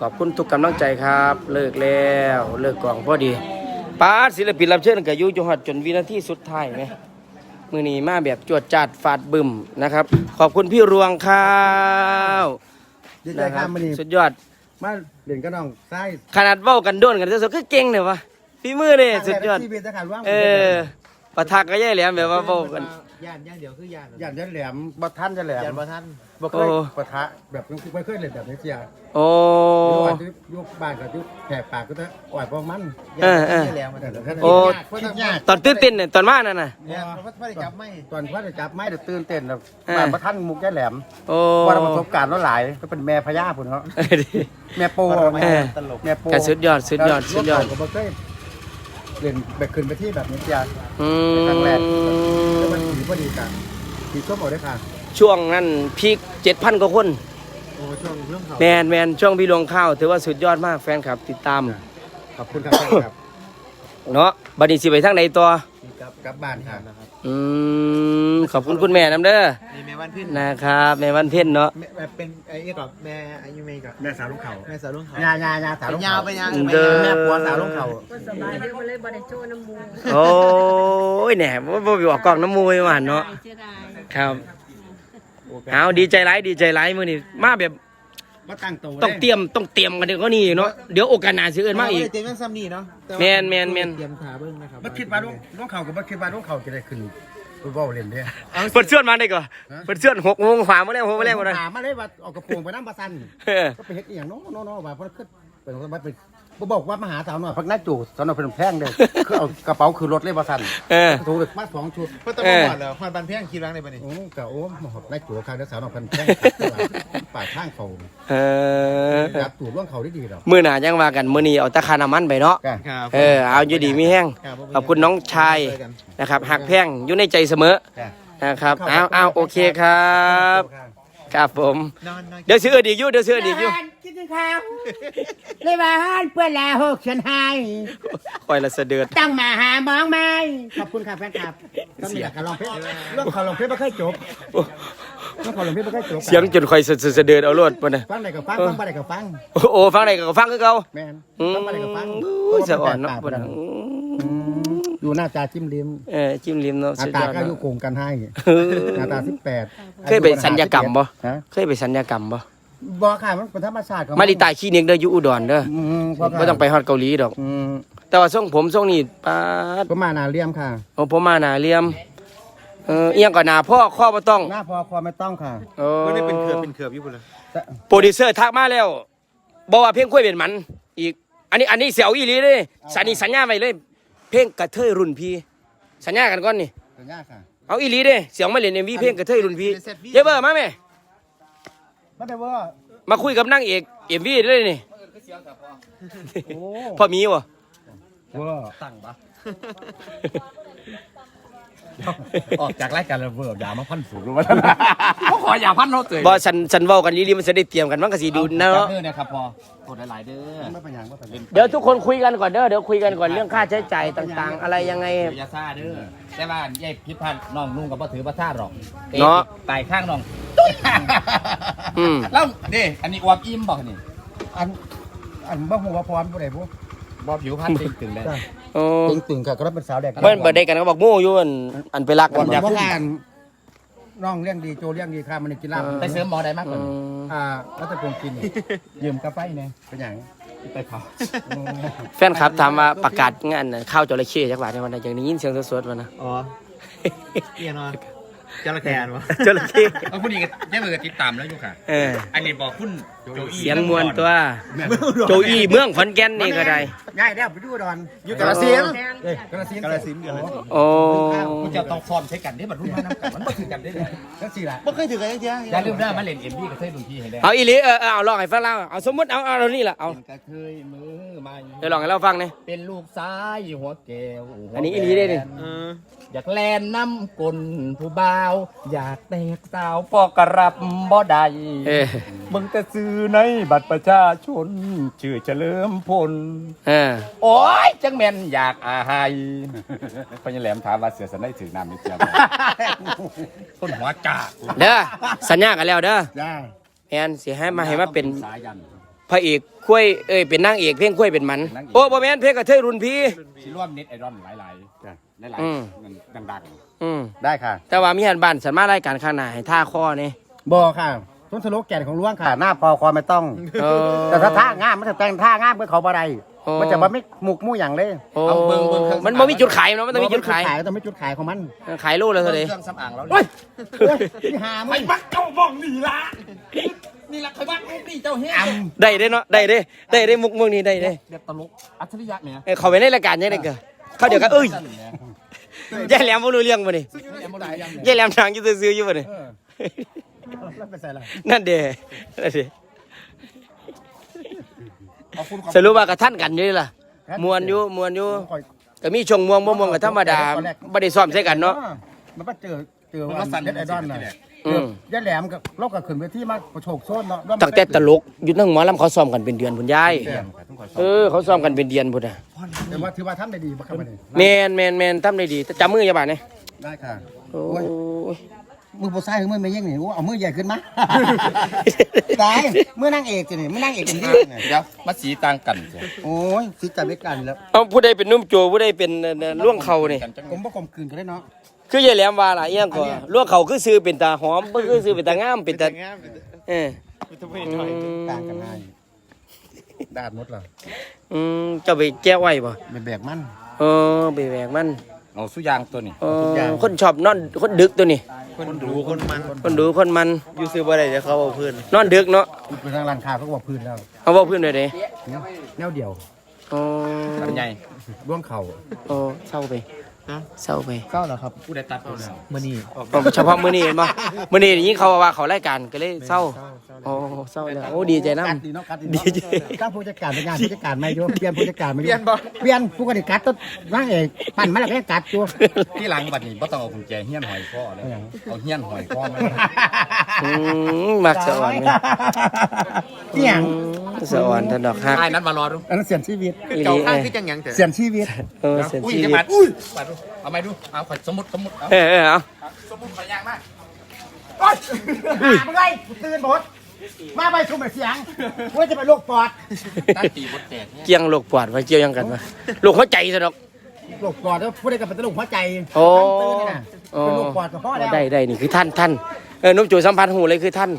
ขอบคุณทุกกำลังใจครับ เลิกแล้วเลิกกล่องพอดีป้าดศิลปินรับเชิญกับยูจนหอดจนวินาทีสุดท้ายไหมมือนี้มาแบบจวดจัดฟาดบึมนะครับ ขอบคุณพี่รวงข้าวดีใจนะคครัรับบมันนี่สุดยอดมาเล่นกับน้องไส้ขนาดเว้ากันโดนกันซะๆก็เก่งเลยวะพี่มือเลยสุดยอดที่เป็นทหารว่างเออ ปะทักก็ย่ายแหลมแบบว่าเว้ากัน ย่านย่านเดียวคือย่านย่านยันแหลมบ่ท่านจะแหลมย่านบ่ท่านบ่เคยโอ้ ปะทะแบบไม่เคยเล่นแบบนี้เสียโอ้ ยุคยุคบ้านกับยุคแหกปากก็จะอ่อยพวกมันเออเออ ย่านแล้วมันแต่โอ้คิดยากตอนตื่นเต้นเนี่ยตอนมานั่นน่ะ เนี่ยเพราะว่าได้จับไม่ตอนพ่อจะจับไม้เดี๋ยวตื่นเต้นแล้วเออ บ้านบ่ท่านมุกยันแหลมโอ้ ว่าเราประสบการณ์แล้วหลายก็เป็นแม่พญาพุ่นเนาะเออดีแม่โปเออ ตลก แม่โปก็สุดยอดสุดยอดสุดยอดก็บ่เคย เล่นแบบขึ้นไปที่แบบนี้เสียอืครั้งแรกมแล้วมันถือพอดีกันถือส้มเอาได้ค่ะช่วงนั้นพีคเจ็ดพันกว่าคน โอ้ช่วงเรื่องเขาแมนแมนช่วงพี่ลวงข้าวถือว่าสุดยอดมากแฟนคลับติดตาม ขอบคุณครับครับเนาะบัดนี้สิไปทางไหนต่อกลับกลับบ้านค่ะนะครับ อืม ขอบคุณคุณแม่น้ำเด้อนี่แม่ วันพินนะครับแม่วันเพ็ญเนาะแม่แม่เป็นไอ้เอ๊ะกับแม่อายุเมย์กับแม่สาวลูกเขาแม่สาวลุงเขาญาญาญาสาวเป็ลูนกยาเขาวไปยาวเด้อแม่ผัวสาวลูกเขาก็สบายเดี๋ยวมาเลยบริโจน้ำมูโอ้ยแหน่บ่บ่ไปออกกล้องน้ำมูยหวานเนาะเสียดายครับเอาดีใจหลายดีใจหลายมื้อนี้มาแบบมาตั้งโตต้องเตรียมต้องเตรียมกันเดี๋ยวก็นี่เนาะเดี๋ยวโอกาสหน้าสิเอิ้นมาอีกเต็มเรื่องซ้ำนี่เนาะต่ว่าแม่นแม่นแม่นเตรียมขาเบิ้งนะครับบ่คิดว่าลูกลูกเขากับบ่คิดว่าลูกเขาจะได้ขึ้น ฟุตบอลเล่นเด้เปิดเสื้อมาได้ก่อนเปิดเสื้อ6โมงขวามาแล้ว6โมงแล้วบ่ได้ถามมาเลยว่าเออกกระโปรงไปน้ำปลาซันเออก็ไปเฮ็ดอีหยังเนาะเนาะเนาะว่าเพราะขึ้นเป็นของสมบัติเป็น บ่บอกว่ามาหาสาวหน่อยพักหน้าจู่สาวหน่อยเป็นแพงเด้อคือเอากระเป๋าคือรถเลยปลาซันเออ ถูกเลยมาสองชุดเพราะต้องมาหอดแล้วหอดบันเพียงคิดร้างในบันนี้โอ้กะโอ้มาหอบหน้าจู่ข้างเด้อสาวหน่อยเป็นแพงปาดข้างเขาเออจับตู่ร่วงเขาได้ดีหรอกมื้อหน้ายังว่ากันมื้อนี้เอาแตะคาน้ำมันไปเนาะกันครับเออเอาอยู่ดีมีแห้งขอบคุณน้องชายนะครับหักแพงอยู่ในใจเสมอกันนะครับเอาเอาโอเคครับ ครับ ผม นอนนอนเดี๋ยวซื้ออนอีกอยู่เดี๋ยวซื้ออนอีกอยู่คิดถึงเขาเลยว่าฮันเพื่อนลาหกฉันให้คอยละเสะเดือดต้องมาหามองไหมขอบคุณครับแฟนคลับต้องมีการลองเพลงเรื่องเขาลองเพลงไม่เคยจบเรื่องเขาลองเพลงไม่เคยจบเสียงจนคอยเสะเสะเดือดเอาโลดมาเนี่ยฟังได้ก็ฟังฟังบ่ได้ก็ฟังโอ้โอ้ฟังไหนก็ฟังคือเก่าแม่นอืมฟังบ่ได้ก็ฟังโอ้ยสะอ่อนเนาะพรว่มัแปลกๆอืม อยู่หน้าตาจิ้มลิ้มเออจิ้มลิ้มเนาะอาสุดกายอดก็อยู่เนาะโกงกันให้เออหน้าตาสิบแปดเคยไปสัญญกรรมบ่ฮะเคยไปสัญญกรรมบ่บ่ค่ะมันเป็นธรรมชาติของมาริตาคลินิกเด้ออยู่อุดรเด้ออืมบ่ต้องไปฮอดเกาหลีดอก อืมแต่ว่าทรงผมทรงนี้ปาดประมาณนาเลี่ยมค่ะ โอ้ผมมาหน้าเหลี่ยมเออเอียงก็หน้าพ่อข้อบ่ต้องหน้าพอความไม่ต้องค่ะโอ้ไม่ได้เป็นเขือบเป็นเขือบอยู่พุ่นเลยโปรดิวเซอร์ทักมาแล้วบอกว่าเพลงคุยเป็นหมันอีก อันนี้อันนี้เสียวอีหลีเลยสันนิสัญญาไว้เลย เพลงกระเทยรุ่นพี่ สัญญากันก่อนนี่ สัญญาค่ะ เอาอีหลีเด้เสียงมาเล่นเอ็มวีเพลงกระเทยรุ่นพี่เยเบอร์มาไหมไม่ได้ว่ามาคุยกับนางเอกเอ็มวีเลยนี่โอ้พ่อมีวะว่าตั้งปะ ออกจากรายการแล้วเวิร์ดยามาพันสูงรู้ว่าท่านเขาขออย่าพันเราเตยบอสันสันเว้ากันดีๆมันจะได้เตรียมกันมันก็สิดูเนาะเด้อนะครับพอโคตรหลายเด้อไม่เป็นอย่างไม่เป็นอย่างเดี๋ยวทุกคนคุยกันก่อนเด้อเดี๋ยวคุยกันก่อนเรื่องค่าใช้จ่ายต่าง ๆ อะไรยังไง ยาซาเด้อแต่ว่าใหญ่พิษพันน้องนุ่งกับพ่ถือพระธาตุหรอกเนาะตายข้างน้องอืม แล้วนี่อันนี้อวบอิ่มบอกนี่อันอันบ่หัวพร้อมผู้ใดผู้ บอผิวพันตึงตึงเลยโอ้ตึงตึงค่ะก็รับเป็นสาวแดกเพิ่นเบิดได้กันก็บอกโม่อยู่อันอันไปรักกัวันนอยากงานน้องเลี้ยงดีโจเลี้ยงดีค่ะมันกินลาบไปเสริมหมอได้มากกอืว่านี้มอ่าแล้วจะโกงกินยืมกาแฟเนี่ยเป็นอย่างไปเผาแฟนครับถามว่าประกาศงานน่ะข้าวจระเข้จักบาทในวันใดอย่างนี้ยินเสียงสดๆมานะ อ๋อเอียนวะจระเข้วะจระเข้เอาคุณนี่ก็ได้มือติดตามแล้วอยู่ค่ะ เอออันนี้บอกคุณโจอี้ เสียงมวนตัวโจอี้เมืองขอนแก่นนี่ก็ได้ง่ายแล้วไปดูดอนอยู่กาฬสินธุ์เอ้ยกระสินกาฬสินธุ์กาฬสินธุ์โอ้คุณจะต้องฟอร์มใช้กันได้บรรลุมาน้ำกันมันบ่ถือกันได้เลยกระสิละบ่เคยถือกันยังอย่าลืมนะมาเล่นเอ็มบีกับเส้นดุนพี่ให้ได้เอาอีหลีเออเออเอาลองให้ฟังเล่าเอาสมมติเอาเอาเรานี่ล่ะเอาเป็นกระเทยมือใหม่เดี๋ยวลองให้เราฟังหนี่อยเป็นลูกซ้ายหัวแก้วหัวอันนี้อีหลีเด้นี่เอออยากแลนน้ำกลผู้บ่าว อยากแตกสาวพอกระรับบ่ได้เออมึงจะซื้อในบัตรประชาชน ชื่อเฉลิมพล เออโอ้ย จังแม่นอยากอาหายพญาแหลมถามว่าเสียสันได้ถือน้ำไม่เจียวคนหัวจ่าเด้อสัญญากันแล้วเด้อจ้าแอนสิให้มาให้มาเป็นสายันพระเอกคุ้ยเอ้ยเป็นนางเอกเพลงคุ้ยเป็นหมัน โอ้บ่แม่นเพลงกระเทยรุ่นพี่สิร่วมเน็ตไอดอลหลายๆหลายอืมๆเงินดังอืมได้ค่ะ แต่ว่ามีหันบ้านสันมารายการข้างหน้าให้ท่าข้อนี่บอค่ะ ต้นสโลกแก่นของล้วงค่ะ หน้าพอคอไม่ต้อง เออ แต่ถ้าท่างามมันจะแต่งท่างามเพื่อเขาบ่ได้โอ้ มันจะบ่ไม่หมุกมู่อย่างเลยโอ้มันบ่มีจุดขายเนาะมันต้องมีจุดขายต้องมีจุดขายของมันขายโลละๆเท่าไหร่เครื่องสำอางแล้วเฮ้ยเฮ้ยที่หามึงมักเจ้าบ้องนี่ละนี่ละใครบ้างนี่เจ้าเฮ้ยอได้เด้เนาะได้เด้ได้เด้มุกมุกนี้ได้เด้เด็กตลกอัจฉริยะเนี่ยเอ้ยเขาไปในรายการยังไงก็เขาเดี๋ยวก็เอ้ยยายแหลมบ่รู้เรื่องบ่นี่ยายแหลมทางอยู่ซื่อๆอยู่บ่นี่ำ แล้วไปใส่อะไรนั่นเด้นั่นเด้สรุปว่ากระทันกันอยู่นี่ล่ะมวนอยู่มวนอยู่คอยก็มีช่วงม่วงบ่ม่วงก็ธรรมดาบ่ได้ซ้อมใส่กันเนาะมันก็เจอเจอว่าเน็ตไอดอลน่ะอืมยัดแหลมกับเราก็ขึ้นเวทีมาประโชกโซนเนาะตั้งแต่ตลกอยู่นั่งหมอลำเขาซ้อมกันเป็นเดือนพุ่นยายเออเขาซ้อมกันเป็นเดือนพุ่นน่ะแต่ว่าถือว่าทำได้ดีบ่ครับวันนี้แม่นแม่นแม่นทำได้ดีแต่จำมืออย่าบาดนี่ได้ค่ะโอ้โอ้ยย มือผู้ชายคือมือไม่ยิ่งนี่โอ้เอามือใหญ่ขึ้นมาได้มือนางเอกสินี่มือนางเอกเป็นที่เนี่ยเดี๋ยวมาสีต่างกันสิโอ้ยสิจับด้วยกันแล้ว เอาผู้ใดเป็นนุ่มโจผู้ใดเป็นเอ่อล่วงเขานี่ผมบ่กลมกลืนกันได้เนาะคือยายแหลมว่าล่ะเอียงก็ล่วงเขาคือซื้อเป็นตาหอมบ่คือซื้อเป็นตางามเป็นตาเอออืมต่างกันง่ายดาดหมดเหรออืมเจ้าไปแก้ไว้บ่เป็นแบกมัน เออไปแหวกมันเอาสุยางตัวนี้เออคนชอบนอนคนดึกตัวนี้ คนดูคนมันคนดูคนมันอยู่ซื้อบ่ได้เดี๋ยวเขาเอาเพื่อนนอนดึกเนาะเป็นทางร้านค้าเขาก็บอกพื้นแล้วเอาเว้าเพิ่นได้เด้แนวแนวเดียวอ๋อลำใหญ่ร่วงเข่าอ๋อเศร้าไปเศร้าไปเก้าเหรอครับผู้ใดตัดเอาแล้วมื่อนี้อ๋อเฉพาะมื้อนี้เห็นบ่มื้อนี้ได้ยินเขาว่าเขารายการก็เลยเศร้า อ๋อเศร้าแล้วโอ้ดีใจนำกัดดีเนาะกัดดีดีเนาะใจตั้งผู้จัดการเป็นงานผู้จัดการไม่อยู่เปลี่ยนผู้จัดการไม่อยู่เปลี่ยนบ่ เปลี่ยนผู้กำกับกัดต้นร่างเอกปั่นมาแล้วก็ยังกัดอยู่ที่หลังบัดนี้บ่ต้องเอากุญแจเฮี้ยนหอยคอเลยเอาเฮี้ยนหอยคอมาอืมมักสะอ่อนไงเกี่ยงอืมสะอ่อนถนดอกฮัก ไอ้นั้นมารอดูอันนั้นเสียนชีวิตอีหลีเอ้ยเสียนชีวิตเออเสียอุ้ยชีจะวิมาตอุ้ยมาดูเอาไม่ดูเอาขอสมมุติสมมุติเอาเออเออเอาสมมุติขอยางมามึงไงตื่นหมด มาไปชุ่มเสียงว่าจะเป็นโรคปอดตั้งตีบดแตกเนี่ยเกี่ยงโรคปอดไว้เกี่ยวยังกันวะโรคหัวใจซะดอก โรคปอดแล้วผู้ใดก็เป็นโรคหัวใจโอ้ ตื่นนี่นะเป็นโรคปอดกับพ่อแล้วได้ได้นี่คือท่านท่านเออนุ่มจูสัมพันธ์หูเลยคือท่าน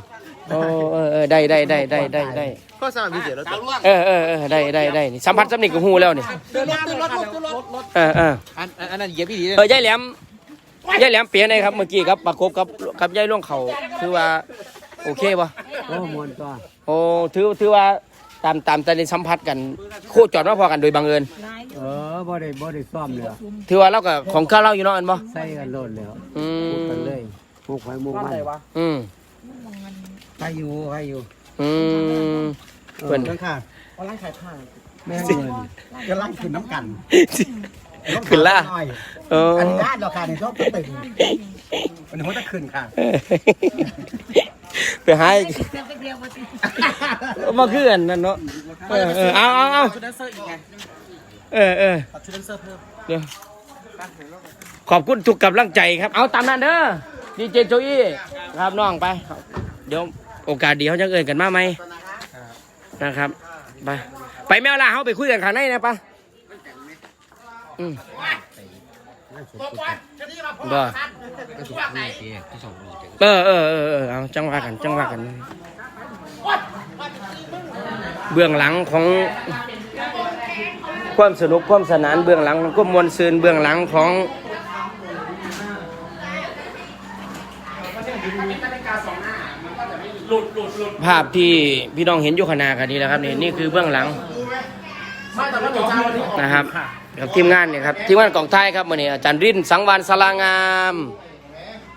โอ้เออเออได้ได้ได้ได้ได้ได้ก็สมัครพิเศษแล้วดาวล่วงเออเออเออได้ได้ได้นี่สัมผัสสำนึกกับหูแล้วนี่ตื่นรถตื่นรถตื่นรถรถเออเอออันอันนั้นเหยียบอีดีเออยายแหลมยายแหลมเปลี่ยนไงครับเมื่อกี้ครับประกบกับกับยายล่วงเขาคือว่า โอเคปะโอ้มวนตัวโอ้ถือถือว่าตามตามตอนนี้สัมผัสกันโคจรมาพอกันโดยบังเอิญเออบ่ได้บ่ได้ซ่อมเลยถือว่าเรากับของข้าวเราอยู่เนาะอันบ่ใส่กันโลดแล้วอืมมุกไฟมุกมันอืมไปอยู่ไปอยู่อืมเพิ่นเพิ่นค่ะว่าร้านขายผ้าแม่เงินก็ร้านขึ้นน้ำกันขึ้นล่าเอออันนี้ญาติเราค่ะในชอบตึงอันนี้เขาจะขึ้นค่ะ ไปหามาคืออันนั่นเนาะเออเออเอาเอาเอาชุดแดนเซอร์อีกไงเออเออตัดชุดแดนเซอร์เพิ่มเดี๋ยวขอบคุณทุกกำลังใจครับ เอาตามนั้นเด้อดีเจโจอี้ครับน้องไป เดี๋ยวโอกาสเดียวจะเอ่ยกันมาไหมนะครับไปไปแมวล่าเขาไปคุยกันข้างในนะปะอืม บ่เออเออเออเออเอาจังหวะกันจังหวะกัน เบื้องหลังของความสนุกความสนานเบื้องหลังของความมวลซืนเบื้องหลังของภาพที่พี่น้องเห็นอยู่ขางหนากันนี้แหละครับนี่นี่คือเบื้องหลังนะครับ กับทีมงานเนี่ยครับทีมงานกองไทยครับมื่อนี้อาจารย์รินสังวานสลางาม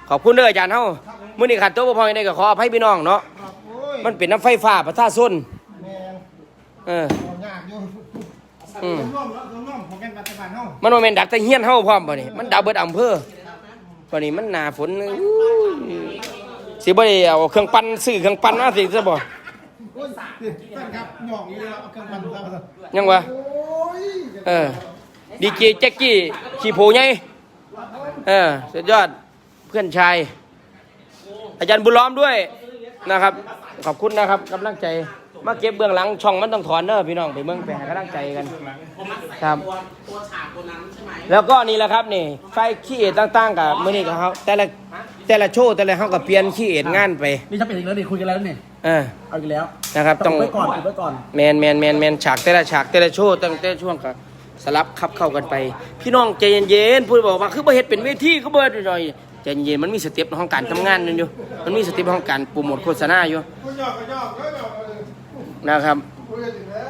ขอบคุณเด้ออาจารย์เฮามื่อนี้ขาดตัวบ่พอยังได้ก็ขออภัยพี่น้องเนาะมันเป็นน้ำไฟฟ้าประท่าส้นเอออืมมันโมเมนดักแต่เฮียนเฮาพร้อมบ่นี่มันดับเบิดอำเภอบ่นี่มันหนาฝนอู้ยสิบ่ได้เอาเครื่องปั่นซื้อเครื่องปั่นมาสิซะบ่ยังวะเออ ดีเจแจ็คกี้ขี่โผใหญ่เออสุดยอดเพื่อนชาย อาจารย์บุญล้อมด้วยนะครับ ขอบคุณนะครับกำลังใจมาเก็บเบื้องหลังช่องมันต้องถอนเด้อพี่น้องไปเมืองไปหากำลังใจกันครับแล้วก็นี่แหละครับนี่ไฟขี้เอทต่างๆกับมื้อนี้กับเขาแต่ละแต่ละโชว์แต่ละเฮาก็เปลี่ยนขี้เอทงานไปนี่ถ้าเป็นอีกแล้วนี่คุยกันแล้วนี่เออเอาอีกแล้วนะครับต้องไว้ก่อนไว้ก่อนแมนแมนแมนแมนฉากแต่ละฉากแต่ละโชว์ตั้งแต่ช่วงก็ สลับขับเข้ากันไป พี่น้องใจเย็นๆพูดบอกว่าคือบ่เฮ็ดเป็นเวทีก็เบิดหน่อยใจเย็นๆมันมีสเต็ปของการทำงานนั่นอยู่ มันมีสเต็ปของการโปรโมทโฆษณาอยู่นะครับ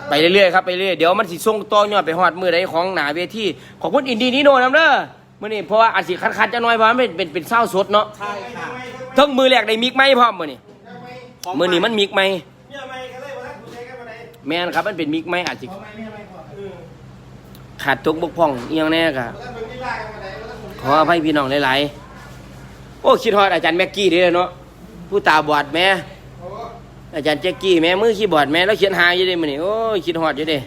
ไปเรื่อยๆครับไปเรื่อยเดี๋ยวมันสิส่งต่อยอดไปฮอดมือใดของหนาเวทีขอบคุณอินดีนิโน่นำเด้อมื้อนี้เพราะว่าอาจสิคัดๆจะน้อยเพราะมันเป็นเป็นเป็นเศร้าสดเนาะใช่ค่ะทั้งมือแรกได้มิกไหมพร้อมมื้อนี้มื้อนี้มันมิกไหมแม่นครับมันเป็นมิกไหมอาจจะ ขาดตกบกพร่องอหยังแน่กะขออภัยพี่น้องหลายๆ โอ้คิดฮอดอาจารย์แม็กกี้เด้อเนาะผู้ตาบอดแม่อาจารย์แจ็กกี้แม่มือคีย์บอร์ดแม่แล้วเขียนหาอยู่เด้มื้อนี้โอ้ยคิดฮอดอยู่เด้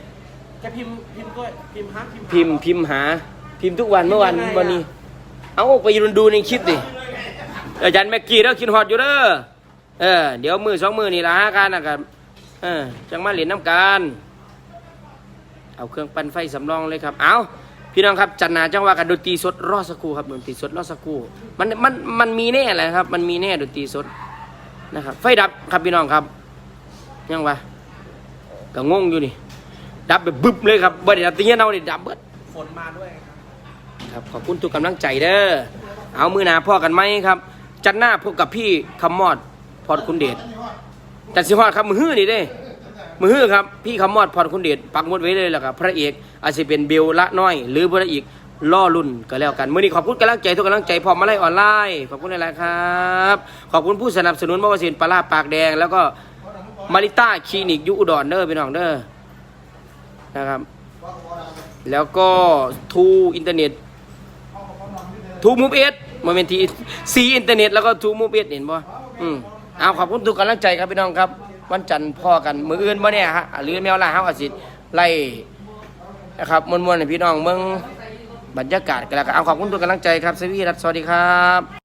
แค่พิมพ์พิมพ์ก็พิมพ์ฮะพิมพ์พิมพ์พิมพ์หา พิมพ์ทุกวันเมื่อวันวันนี้ เอาไปดูดูในคลิปดิอาจารย์แม็กกี้แล้วคิดฮอดอยู่เด้อเออเดี๋ยวมือสองมือนี่ละหากันนะครับเออจังมาเล่นน้ำกัน เอาเครื่องปั่นไฟสำรองเลยครับ เอาพี่น้องครับจันนาจังหวะกันดนตรีสดรอสักครู่ครับดนตรีสดรอสักครู่มันมันมันมีแน่แหละครับ มันมีแน่ดนตรีสดนะครับไฟดับครับพี่น้องครับยังวะก็งงอยู่นี่ ดับแบบบึบเลยครับบ่ได้ดับตีเงี้ยเอาดิดับเบิดฝนมาด้วยครับขอบคุณทุกกำลังใจเด้อเอามือหนาพ่อกันไหมครับ จันหน้าพบกับพี่คำมอดพรคุณเดชจันสิฮอดครับมือฮื้อนี่เด้ มือฮื้อครับ พี่คำมอดพรคุณเดชปักมดไว้เลยแหละครับ พระเอกอาจจะเป็นเบลละน้อย หรือพระเอกล่อรุ่นก็แล้วกันเมื่อนี้ขอบคุณกำลังใจทุกกำลังใจพร้อมมาไล่ออนไลน์ขอบคุณหลายๆครับ ขอบคุณผู้สนับสนุนมาวสินปลาปากแดง แล้วก็มาริต้าคลินิกยูอุดรเด้อพี่น้องเด้อนะครับ แล้วก็ทูอินเทอร์เน็ตทูมูฟเอสโมเมนทีซีอินเทอร์เน็ตแล้วก็ทูมูฟเอสเห็นป่ะอืมเอาขอบคุณทุกกำลังใจครับพี่น้องครับ วันจันทร์พ่อกันมืออื่นบ่เนี่ยฮะหรือแมวล่าเฮาอาสิไล่นะครับมวนๆให้พี่น้องเมืองบรรยากาศกันแล้วก็เอาขอบคุณทุกกำลังใจครับสวีรัตน์สวัสดีครับ